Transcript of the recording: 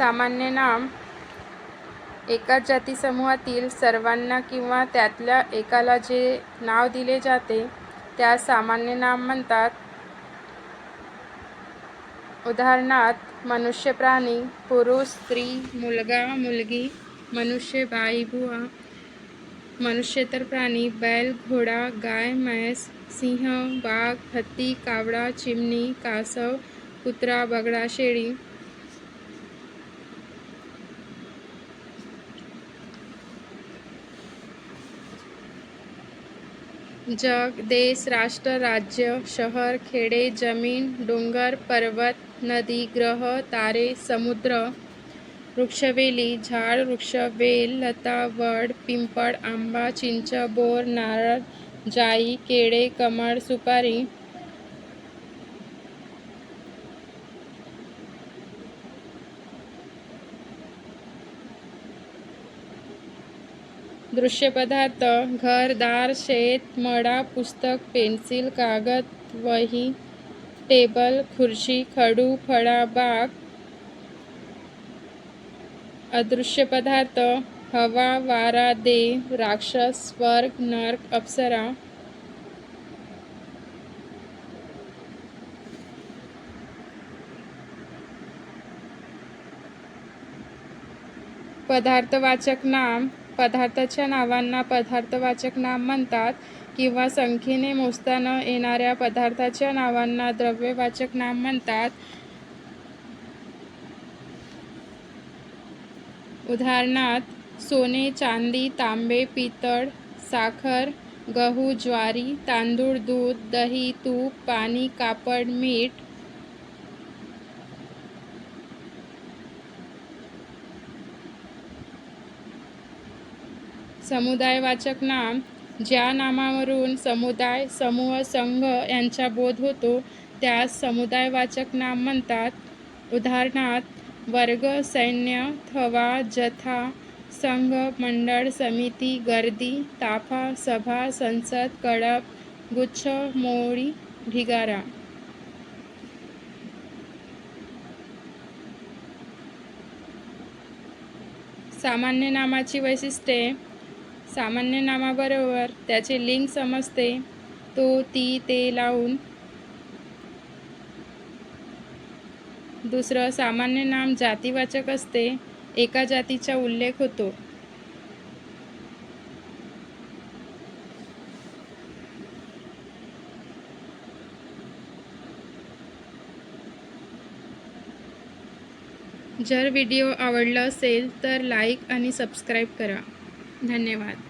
सामान्य नाम एकाच जातीसमूहातील सर्वांना किंवा त्यातल्या एकाला जे नाव दिले जाते त्या सामान्य नाम म्हणतात. उदाहरणार्थ मनुष्य प्राणी पुरुष स्त्री मुलगा मुलगी मनुष्य बाई बुवा मनुष्येतर प्राणी बैल घोडा गाय म्हैस सिंह वाघ हत्ती कावळा चिमणी कासव कुत्रा बगळा शेळी जग देश राष्ट्र राज्य शहर खेडे जमीन डोंगर पर्वत नदी ग्रह तारे समुद्र वृक्षवेली झाड वृक्ष वेल लता वड पिंपळ आंबा चिंच बोर नारळ जाई केळे कमळ सुपारी दृश्य पदार्थ घर दार शेत मडा पुस्तक पेन्सिल कागद वही टेबल खुर्ची खडू फळा बाग. अदृश्य पदार्थ हवा वारा देव राक्षस स्वर्ग नर्क अप्सरा. पदार्थवाचक नाम पदार्थाच्या नावांना पदार्थवाचक नाम म्हणतात किंवा संख्येने मोजता न येणाऱ्या पदार्थाच्या नावांना द्रव्यवाचक नाम म्हणतात. उदाहरणार्थ सोने चांदी तांबे पितळ साखर गहू ज्वारी तांदूळ दूध दही तूप पाणी कापड मीठ समुदायवाचक नाम ज्या नामावरून समुदाय समूह संघ यांचा बोध होतो त्यास समुदायवाचक नाम म्हणतात. उदाहरणार्थ वर्ग सैन्य थवा जथा संघ मंडळ समिती गर्दी ताफा सभा संसद कडप गुच्छ मोळी ढिगारा सामान्य नामाची वैशिष्ट्ये सामान्य नामाबरोबर त्याचे लिंग समजते. तो ती ते लावून. दुसरं सामान्य नाम जातीवाचक असते. एका जातीचा उल्लेख होतो. जर व्हिडिओ आवडला असेल तर लाईक आणि सबस्क्राईब करा. धन्यवाद.